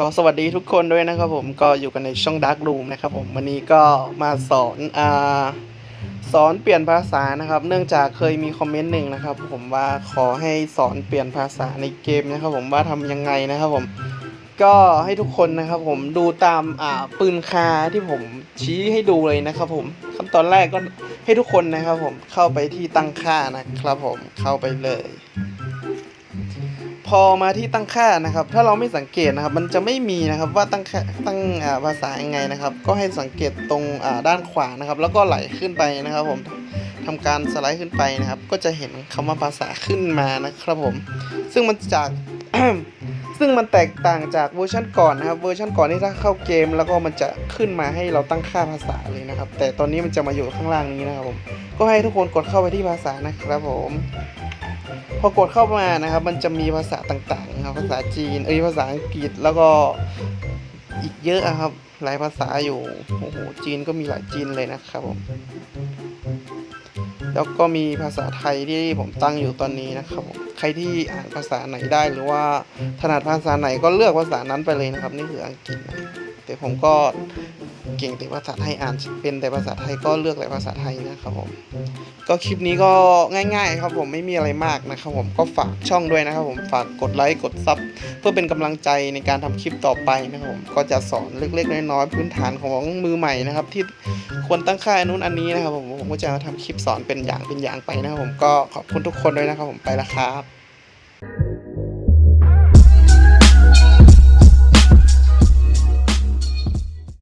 ขอสวัสดีทุกคนด้วยนะครับผมก็อยู่กันในช่อง Dark Room นะครับผมวันนี้ก็มาสอนอ่าสอนเปลี่ยนภาษานะครับ เนื่องจากเคยมีคอมเมนต์หนึ่งนะครับ ผมว่าขอให้สอนเปลี่ยนภาษาในเกมนะครับ ผมว่าทำยังไงนะครับผมก็ให้ทุกคนนะครับ ผมดูตามอ่าปืนคาที่ผมชี้ให้ดูเลยนะครับ ผมขั้นตอนแรกก็ให้ทุกคนนะครับ ผมเข้าไปที่ตั้งค่านะครับ ผมเข้าไปเลย พอมาที่ตั้งค่านะครับ ถ้าเราไม่สังเกตนะครับ มันจะไม่มีนะครับว่าตั้งค่าตั้งภาษายังไงนะครับ ก็ให้สังเกตตรงด้านขวานะครับ แล้วก็ไหลขึ้นไปนะครับ ผมทำการสไลด์ขึ้นไปนะครับ ก็จะเห็นคำว่าภาษาขึ้นมานะครับผม ซึ่งมันจากซึ่งมันแตกต่างจากเวอร์ชันก่อนนะครับ เวอร์ชันก่อนที่ถ้าเข้าเกม แล้วก็มันจะขึ้นมาให้เราตั้งค่าภาษาเลยนะครับ แต่ตอนนี้มันจะมาอยู่ข้างล่างนี้นะครับผม ก็ให้ทุกคนกดเข้าไปที่ภาษานะครับผม พอกดเข้ามานะครับ มันจะมีภาษาต่างๆนะครับ ภาษาจีน เอ้ยภาษาอังกฤษแล้วก็อีกเยอะครับ หลายภาษาอยู่โอ้โหจีนก็มีหลายจีนเลยนะครับผมแล้วก็มีภาษาไทยที่ผมตั้งอยู่ตอนนี้นะครับผมใครที่อ่านภาษาไหนได้หรือว่าถนัดภาษาไหนก็เลือกภาษานั้นไปเลยนะครับ นี่คืออังกฤษนะ แต่ผมก็เก่งแต่ภาษาไทยอ่านเป็นแต่ภาษาไทยก็เลือกแต่ภาษาไทยนะครับผมก็คลิปนี้ก็ง่าย ๆ ครับผมไม่มีอะไรมากนะครับผมก็ฝากช่องด้วยนะครับผมฝากกดไลค์กดซับเพื่อเป็นกำลังใจในการทำคลิปต่อไปนะครับผมก็จะสอนเล็กๆน้อยๆพื้นฐานของมือใหม่นะครับที่ควรตั้งค่าอันนู้นอันนี้นะครับผมผมก็จะทำคลิปสอนเป็นอย่างเป็นอย่างไปนะครับผมก็ขอบคุณทุกคนด้วยนะครับผมไปล้วครับ